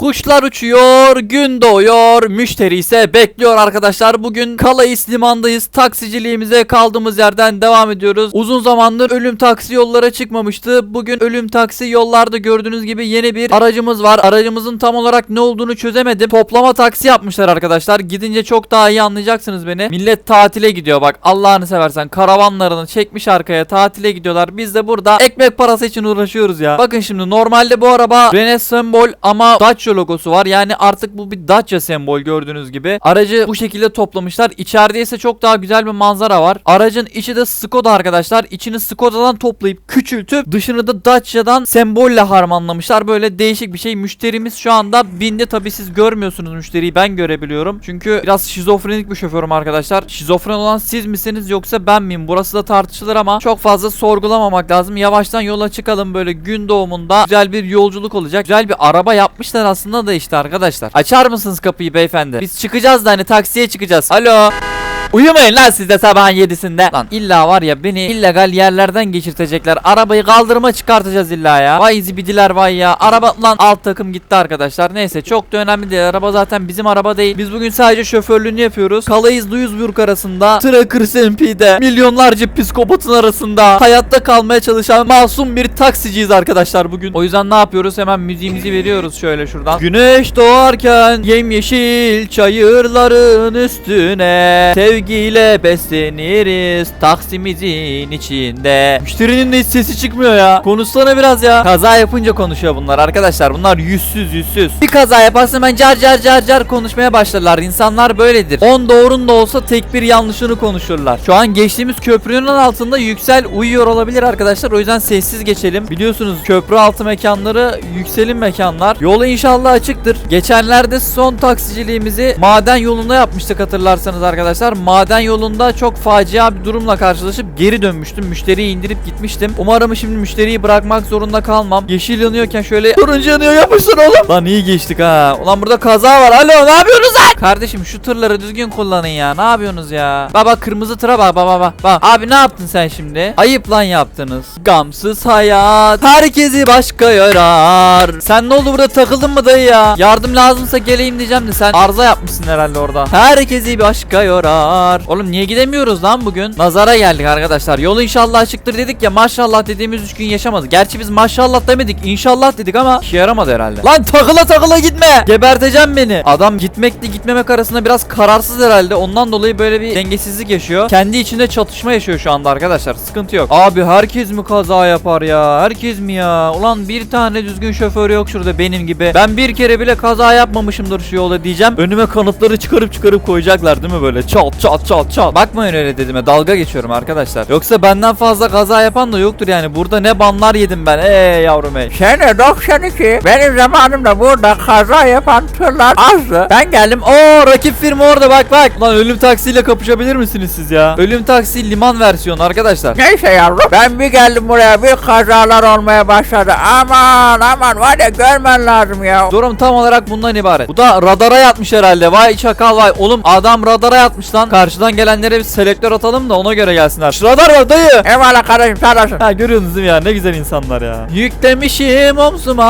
Kuşlar uçuyor, gün doğuyor, müşteri ise bekliyor arkadaşlar. Bugün Kalayis limandayız. Taksiciliğimize kaldığımız yerden devam ediyoruz. Uzun zamandır ölüm taksi yollara çıkmamıştı. Bugün ölüm taksi yollarda gördüğünüz gibi yeni bir aracımız var. Aracımızın tam olarak ne olduğunu çözemedim. Toplama taksi yapmışlar arkadaşlar. Gidince çok daha iyi anlayacaksınız beni. Millet tatile gidiyor bak. Allah'ını seversen karavanlarını çekmiş arkaya tatile gidiyorlar. Biz de burada ekmek parası için uğraşıyoruz ya. Bakın şimdi normalde bu araba Renault sembol ama Dacia logosu var. Yani artık bu bir Dacia sembol gördüğünüz gibi. Aracı bu şekilde toplamışlar. İçeride ise çok daha güzel bir manzara var. Aracın içi de Skoda arkadaşlar. İçini Skoda'dan toplayıp küçültüp dışını da Dacia'dan sembolle harmanlamışlar. Böyle değişik bir şey. Müşterimiz şu anda bindi. Tabi siz görmüyorsunuz müşteriyi. Ben görebiliyorum. Çünkü biraz şizofrenik bir şoförüm arkadaşlar. Şizofren olan siz misiniz yoksa ben miyim? Burası da tartışılır ama çok fazla sorgulamamak lazım. Yavaştan yola çıkalım böyle gün doğumunda. Güzel bir yolculuk olacak. Güzel bir araba yapmışlar aslında da işte arkadaşlar. Açar mısınız kapıyı beyefendi? Biz çıkacağız da hani taksiye çıkacağız. Alo. Uyumayın lan siz de sabahın yedisinde. Lan illa var ya beni illegal yerlerden geçirtecekler. Arabayı kaldırıma çıkartacağız illa ya. Vay zibidiler vay ya. Araba lan alt takım gitti arkadaşlar. Neyse çok da önemli değil. Araba zaten bizim araba değil. Biz bugün sadece şoförlüğünü yapıyoruz. Kalayız Duisburg arasında. Tracker SMP'de. Milyonlarca psikopatın arasında. Hayatta kalmaya çalışan masum bir taksiciyiz arkadaşlar bugün. O yüzden ne yapıyoruz? Hemen müziğimizi veriyoruz şöyle şuradan. Güneş doğarken yemyeşil çayırların üstüne sevgiyle besleniriz taksimizin içinde. Müşterinin de hiç sesi çıkmıyor ya. Konuşsana biraz ya. Kaza yapınca konuşuyor bunlar arkadaşlar. Bunlar yüzsüz yüzsüz. Bir kaza yaparsın ben car car car car konuşmaya başlarlar. İnsanlar böyledir. 10 doğrun da olsa tek bir yanlışını konuşurlar. Şu an geçtiğimiz köprünün altında Yüksel uyuyor olabilir arkadaşlar. O yüzden sessiz geçelim. Biliyorsunuz köprü altı mekanları yükselin mekanlar. Yolu inşallah açıktır. Geçenlerde son taksiciliğimizi maden yolunda yapmıştık hatırlarsanız arkadaşlar. Maden yolunda çok facia bir durumla karşılaşıp geri dönmüştüm. Müşteriyi indirip gitmiştim. Umarım şimdi müşteriyi bırakmak zorunda kalmam. Yeşil yanıyorken şöyle turuncu yanıyor yapışsın oğlum. Lan iyi geçtik ha. Ulan burada kaza var. Alo ne yapıyorsunuz lan? Kardeşim şu tırları düzgün kullanın ya. Ne yapıyorsunuz ya? Baba kırmızı tıra bak baba bak. Bak. Abi ne yaptın sen şimdi? Ayıp lan yaptınız. Gamsız hayat. Herkesi başka yorar. Sen ne oldu burada takıldın mı dayı ya? Yardım lazımsa geleyim diyeceğim de sen arıza yapmışsın herhalde orada. Herkesi başka yorar. Oğlum niye gidemiyoruz lan bugün? Nazara geldik arkadaşlar. Yolu inşallah açıktır dedik ya maşallah dediğimiz 3 gün yaşamadık. Gerçi biz maşallah demedik inşallah dedik ama işe yaramadı herhalde. Lan takıla takıla gitme. Geberteceğim beni. Adam gitmekle gitmemek arasında biraz kararsız herhalde. Ondan dolayı böyle bir dengesizlik yaşıyor. Kendi içinde çatışma yaşıyor şu anda arkadaşlar. Sıkıntı yok. Abi herkes mi kaza yapar ya? Herkes mi ya? Ulan bir tane düzgün şoför yok şurada benim gibi. Ben bir kere bile kaza yapmamışımdır şu yolda diyeceğim. Önüme kanıtları çıkarıp çıkarıp koyacaklar değil mi böyle? Çat çat çat çat. Bakmayın öyle dediğime. Dalga geçiyorum arkadaşlar. Yoksa benden fazla kaza yapan da yoktur yani. Burada ne banlar yedim ben. Ey yavrum ey. Sene 92 benim zamanımda burada kaza yapan tırlar azdı. Ben geldim. Oo rakip firma orada bak bak. Lan ölüm taksiyle kapışabilir misiniz siz ya? Ölüm taksi liman versiyonu arkadaşlar. Neyse yavrum ben bir geldim buraya bir kazalar olmaya başladı. Aman aman var ya görmen lazım ya. Durum tam olarak bundan ibaret. Bu da radara yatmış herhalde. Vay çakal vay. Oğlum adam radara yatmış lan. Karşıdan gelenlere bir selektör atalım da ona göre gelsinler. Şu radar var dayı. Eyvallah kardeşim olasın. Ha görüyorsunuz değil mi ya? Ne güzel insanlar ya. Yüklemişim omzuma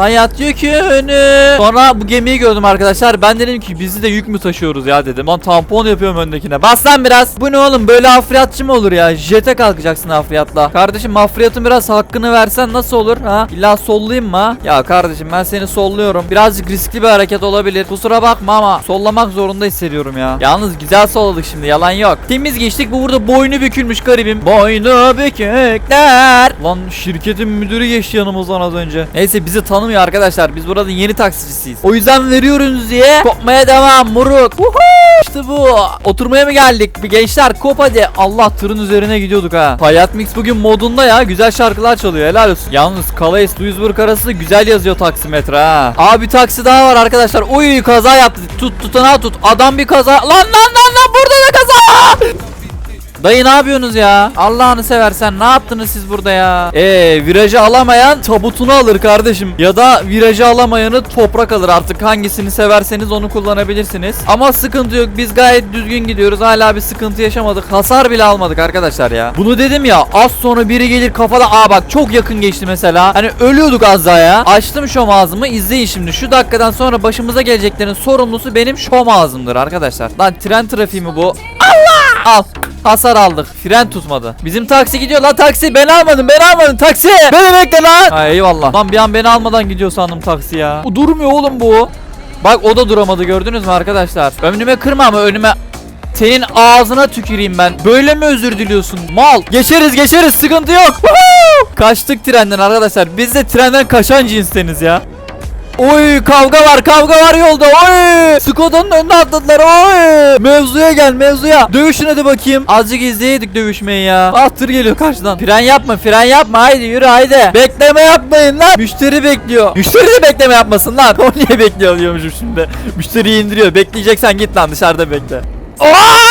hayat yükünü. Sonra bu gemiyi gördüm arkadaşlar. Ben dedim ki bizi de yük mü taşıyoruz ya dedim. Lan tampon yapıyorum öndekine. Bas lan biraz. Bu ne oğlum böyle afriyatçı mı olur ya? Jete kalkacaksın afriyatla. Kardeşim afriyatın biraz hakkını versen nasıl olur ha? İlla sollayayım mı ha? Ya kardeşim ben seni solluyorum. Birazcık riskli bir hareket olabilir. Kusura bakma ama sollamak zorunda hissediyorum ya. Yalnız güzel solladık şimdi yalan yok. Temiz geçtik bu burada boynu bükülmüş garibim. Boynu bükükler. Lan şirketin müdürü geçti yanımızdan az önce. Neyse bizi tanımıyor arkadaşlar. Biz burada yeni taksicisiyiz. O yüzden veriyoruz diye kopmaya devam moruk. Woohoo! İşte bu. Oturmaya mı geldik? Bir gençler kop hadi. Allah tırın üzerine gidiyorduk ha. Hayat Mix bugün modunda ya. Güzel şarkılar çalıyor. Helal olsun. Yalnız Calais Duisburg arası güzel yazıyor taksimetre ha. Abi taksi daha var arkadaşlar. Uy kaza yaptı. Tut tutanağı tut. Adam bir kaza. Lan lan lan lan burada da kaza. Dayı ne yapıyorsunuz ya? Allah'ını seversen ne yaptınız siz burada ya? Eee virajı alamayan tabutunu alır kardeşim. Ya da virajı alamayanı toprak alır artık. Hangisini severseniz onu kullanabilirsiniz. Ama sıkıntı yok. Biz gayet düzgün gidiyoruz. Hala bir sıkıntı yaşamadık. Hasar bile almadık arkadaşlar ya. Bunu dedim ya az sonra biri gelir kafada. Aa bak çok yakın geçti mesela. Hani ölüyorduk az daha ya. Açtım şom ağzımı. izleyin şimdi. Şu dakikadan sonra başımıza geleceklerin sorumlusu benim şom ağzımdır arkadaşlar. Lan tren trafiği mi bu? Al. Hasar aldık. Fren tutmadı. Bizim taksi gidiyor lan taksi. Ben almadım. Ben almadım. Taksi. Beni bekle lan. Ha, eyvallah. Lan bir an beni almadan gidiyor sandım taksi ya. Bu durmuyor oğlum bu. Bak o da duramadı gördünüz mü arkadaşlar? Önüme kırma ama önüme senin ağzına tüküreyim ben. Böyle mi özür diliyorsun? Mal. Geçeriz geçeriz sıkıntı yok. Kaçtık trenden arkadaşlar. Biz de trenden kaçan cinsteniz ya. Oy kavga var kavga var yolda. Oy! Skoda'nın önüne atladılar. Oy! Mevzuya gel mevzuya. Dövüşün hadi bakayım. Azıcık izleyeydik dövüşmeyi ya. Ah tır geliyor karşıdan. Fren yapma fren yapma. Haydi yürü haydi. Bekleme yapmayın lan. Müşteri bekliyor. Müşteri de bekleme yapmasın lan. O niye bekliyor diyormuşum şimdi. Müşteriyi indiriyor. Bekleyeceksen git lan dışarıda bekle. Aa!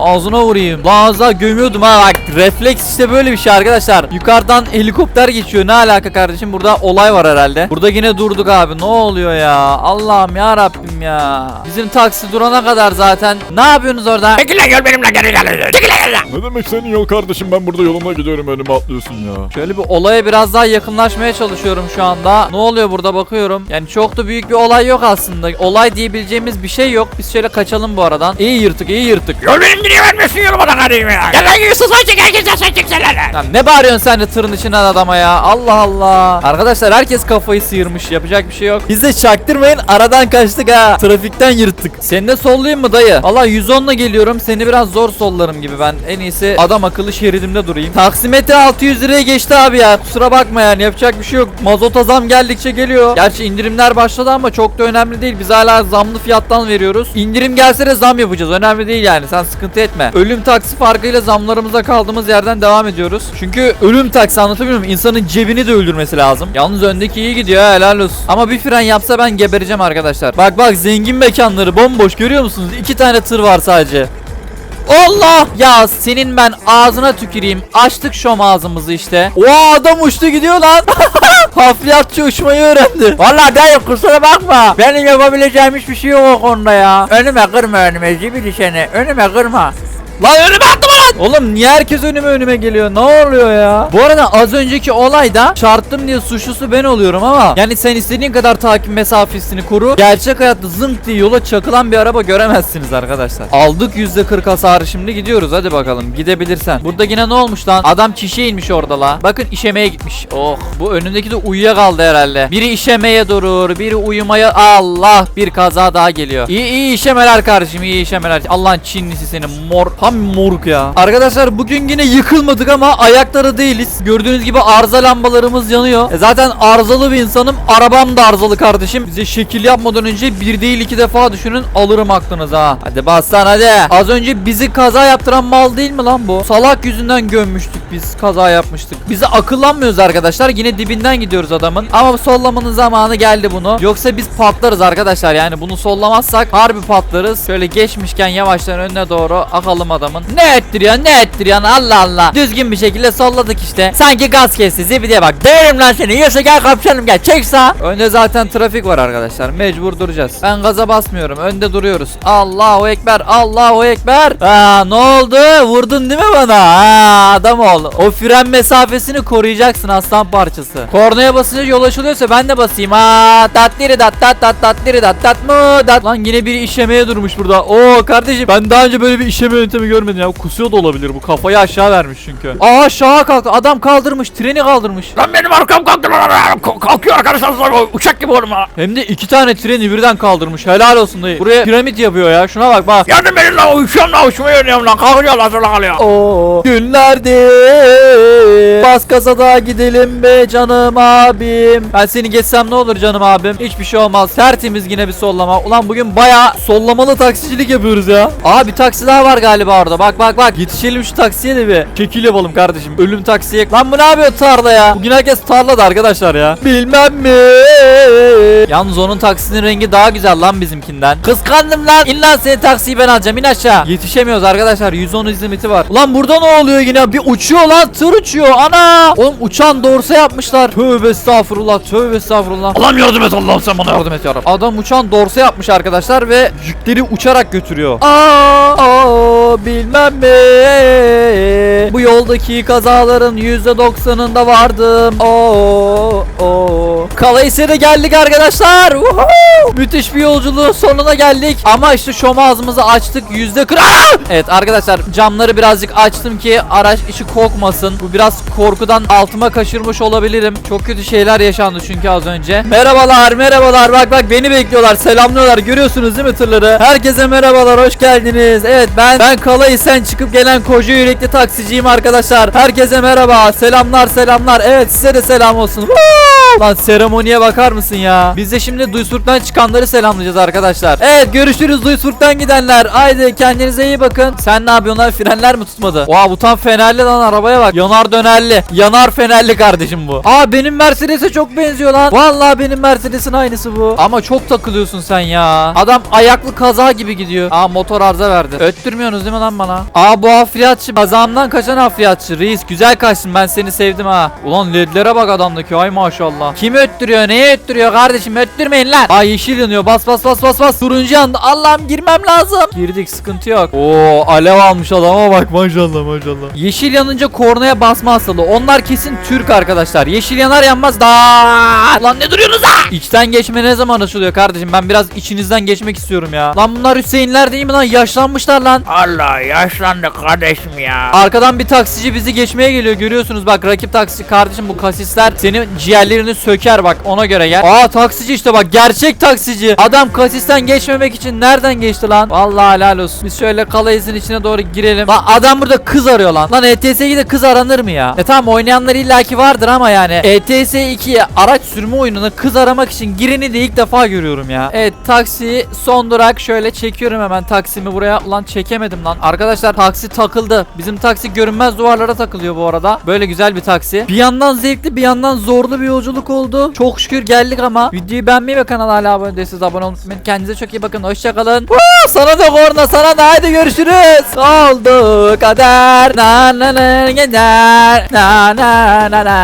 Ağzına vurayım. Daha gömüyordum ha bak. Refleks işte böyle bir şey arkadaşlar. Yukarıdan helikopter geçiyor. Ne alaka kardeşim? Burada olay var herhalde. Burada yine durduk abi. Ne oluyor ya? Allah'ım ya Rabbim ya. Bizim taksi durana kadar zaten. Ne yapıyorsunuz orada? Çekil lan yol benimle geri gel. Çekil lan yoldan. Ne demek senin yol kardeşim ben burada yoluma gidiyorum önüme atlıyorsun ya. Şöyle bir olaya biraz daha yakınlaşmaya çalışıyorum şu anda. Ne oluyor burada bakıyorum. Yani çok da büyük bir olay yok aslında. Olay diyebileceğimiz bir şey yok. Biz şöyle kaçalım bu aradan. İyi yırtık, iyi yırtık. Yol benim diye vermiyorsun yoluma da kardeşim ya. Gel lan sen çek herkes sen çeksene lan. Lan ne bağırıyorsun sen de tırın içinden adama ya? Allah Allah. Arkadaşlar herkes kafayı sıyırmış. Yapacak bir şey yok. Biz çaktırmayın. Aradan kaçtık ha. Trafikten yırttık. Seni de sollayayım mı dayı? Allah 110'la geliyorum. Seni biraz zor sollarım gibi ben. En iyisi adam akıllı şeridimde durayım. Taksimetre 600 liraya geçti abi ya. Kusura bakma yani. Yapacak bir şey yok. Mazota zam geldikçe geliyor. Gerçi indirimler başladı ama çok da önemli değil. Biz hala zamlı fiyattan veriyoruz. İndirim gelse de zam yapacağız. Önemli değil yani. Sen sıkıntı etme. Ölüm taksi farkıyla zamlarımıza kaldığımız yerden devam ediyoruz. Çünkü ölüm taksi anlatabiliyor muyum? İnsanın cebini de öldürmesi lazım. Yalnız öndeki iyi gidiyor ha, helal olsun. Ama bir fren yapsa ben gebereceğim arkadaşlar. Bak bak zengin mekanları bomboş görüyor musunuz? İki tane tır var sadece. Allah! Ya senin ben ağzına tüküreyim. Açtık şom ağzımızı işte. O adam uçtu gidiyor lan. Hafriyatçı uçmayı öğrendi. Valla dayı kusura bakma. Benim yapabileceğim hiçbir şey yok o konuda ya. Önüme kırma önüme zibidi seni. Önüme kırma. Lan önüme attım lan. Oğlum niye herkes önüme önüme geliyor? Ne oluyor ya? Bu arada az önceki olayda çarptım diye suçlusu ben oluyorum ama yani sen istediğin kadar takip mesafesini koru. Gerçek hayatta zınk diye yola çakılan bir araba göremezsiniz arkadaşlar. Aldık %40 hasarı şimdi gidiyoruz hadi bakalım gidebilirsen. Burada yine ne olmuş lan? Adam çişe inmiş orada la. Bakın işemeye gitmiş. Oh bu önündeki de uyuyakaldı herhalde. Biri işemeye durur, biri uyumaya. Allah bir kaza daha geliyor. İyi iyi işemeler kardeşim iyi işemeler. Allah'ın Çinlisi senin mor. Tam moruk ya. Arkadaşlar bugün yine yıkılmadık ama ayakları değiliz. Gördüğünüz gibi arıza lambalarımız yanıyor. E zaten arızalı bir insanım. Arabam da arızalı kardeşim. Bize şekil yapmadan önce bir değil iki defa düşünün alırım aklınıza ha. Hadi bassan hadi. Az önce bizi kaza yaptıran mal değil mi lan bu? Salak yüzünden gömmüştük biz. Kaza yapmıştık. Bize akıllanmıyoruz arkadaşlar. Yine dibinden gidiyoruz adamın. Ama sollamanın zamanı geldi bunu. Yoksa biz patlarız arkadaşlar. Yani bunu sollamazsak harbi patlarız. Şöyle geçmişken yavaştan önüne doğru akalım adamın. Ne ettiriyorsun ne ettiriyorsun Allah Allah. Düzgün bir şekilde solladık işte. Sanki gaz kesti zibide bak. Değerim lan seni. Yusuf gel kapışalım gel. Çek sağ. Önde zaten trafik var arkadaşlar. Mecbur duracağız. Ben gaza basmıyorum. Önde duruyoruz. Allahu ekber. Allahu ekber. Aa ne oldu? Vurdun değil mi bana? Ha adam ol. O fren mesafesini koruyacaksın aslan parçası. Kornaya basınca yol açılıyorsa ben de basayım. Ha tatliri dat tat tat tatliri dat tat mı dat. Lan yine biri işemeye durmuş burada. Oo kardeşim ben daha önce böyle bir işeme yöntemi görmedim ya. Kusuyor da olabilir bu. Kafayı aşağı vermiş çünkü. Aa aşağı kalktı. Adam kaldırmış. Treni kaldırmış. Lan benim arkam kalktı lan. Kalkıyor arkadaşlar. Uçak gibi oğlum ha. Hem de iki tane treni birden kaldırmış. Helal olsun dayı. Buraya piramit yapıyor ya. Şuna bak bak. Yardım edin lan. Uçuyorum lan. Uçmayı oynuyorum lan. Kalkıyor lan. Sonra kalıyor. Oo günlerdi. Bas kasada gidelim be canım abim. Ben seni geçsem ne olur canım abim? Hiçbir şey olmaz. Tertemiz yine bir sollama. Ulan bugün baya sollamalı taksicilik yapıyoruz ya. Aa bir taksi daha var galiba orada. Bak bak bak. Yetişelim şu taksiye de bir. Şekil yapalım kardeşim. Ölüm taksiye. Lan bu ne yapıyor tarla ya? Bugün herkes tarlada arkadaşlar ya. Bilmem mi? Yalnız onun taksinin rengi daha güzel lan bizimkinden. Kıskandım lan. İn lan senin taksiyi ben alacağım. İn aşağı. Yetişemiyoruz arkadaşlar. 110 izlemiti var. Ulan burada ne oluyor yine? Bir uçuyor lan. Tır uçuyor. Ana. Oğlum uçan dorsa yapmışlar. Tövbe estağfurullah. Tövbe estağfurullah. Allah'ım yardım et Allah'ım sen bana yardım et ya Rabbi. Adam uçan dorsa yapmış arkadaşlar ve yükleri uçarak götürüyor. Aa, aa, bilmem mi? Bu yoldaki kazaların %90'ında vardım. Oo, oo. Kalayser'e geldik arkadaşlar. Woohoo! Müthiş bir yolculuğun sonuna geldik. Ama işte şom açtık. Yüzde kırk. Evet arkadaşlar camları birazcık açtım ki araç işi kokmasın. Bu biraz korkudan altıma kaçırmış olabilirim. Çok kötü şeyler yaşandı çünkü az önce. Merhabalar merhabalar bak bak beni bekliyorlar selamlıyorlar görüyorsunuz değil mi tırları? Herkese merhabalar hoş geldiniz. Evet ben ben Kalayı sen çıkıp gelen koca yürekli taksiciyim arkadaşlar. Herkese merhaba selamlar selamlar. Evet size de selam olsun. Woo! Lan seremoniye bakar mısın ya? Biz de şimdi Duisburg'dan çıkanları selamlayacağız arkadaşlar. Evet görüşürüz Duisburg'dan gidenler. Haydi kendinize iyi bakın. Sen ne yapıyorsun lan? Frenler mi tutmadı? Oha bu tam fenerli lan arabaya bak. Yanar dönerli. Yanar fenerli kardeşim bu. Aa benim Mercedes'e çok benziyor lan. Vallahi benim Mercedes'in aynısı bu. Ama çok takılıyorsun sen ya. Adam ayaklı kaza gibi gidiyor. Aa motor arıza verdi. Öttürmüyorsunuz değil mi lan bana? Aa bu hafriyatçı. Kazağımdan kaçan hafriyatçı. Reis güzel kaçtın ben seni sevdim ha. Ulan ledlere bak adamdaki ay maşallah. Kim öttürüyor? Neye öttürüyor kardeşim? Öttürmeyin lan. Aa yeşil yanıyor. Bas bas bas bas bas. Turuncu yandı. Allah'ım girmem lazım. Girdik sıkıntı yok. Oo alev almış adama bak maşallah maşallah. Yeşil yanınca kornaya basma hastalığı. Onlar kesin Türk arkadaşlar. Yeşil yanar yanmaz da. Lan ne duruyorsunuz ha? İçten geçme ne zaman açılıyor kardeşim? Ben biraz içinizden geçmek istiyorum ya. Lan bunlar Hüseyinler değil mi lan? Yaşlanmışlar lan. Allah yaşlandık kardeşim ya. Arkadan bir taksici bizi geçmeye geliyor görüyorsunuz bak rakip taksici kardeşim bu kasisler senin ciğerlerini söker bak ona göre gel. Aa taksici işte bak gerçek taksici. Adam kasisten geçmemek için nereden geçti lan? Vallahi helal olsun. Biz şöyle kalayızın içine doğru girelim. Lan adam burada kız arıyor lan. Lan ETS 2'de kız aranır mı ya? E tamam oynayanlar illaki vardır ama yani ETS 2'ye araç sürme oyununa kız aramak için gireni de ilk defa görüyorum ya. Evet taksi son durak şöyle çekiyorum hemen taksimi buraya. Ulan çekemedim lan. Arkadaşlar taksi takıldı. Bizim taksi görünmez duvarlara takılıyor bu arada. Böyle güzel bir taksi. Bir yandan zevkli bir yandan zorlu bir yolculuk oldu. Çok şükür geldik ama. Videoyu beğenmeyi ve kanala hala abone değilseniz abone olmayı. Kendinize çok iyi bakın. Hoşçakalın. Sana da korna sana da hadi görüşürüz. Oldu kader. Na na na gider. Na na na na.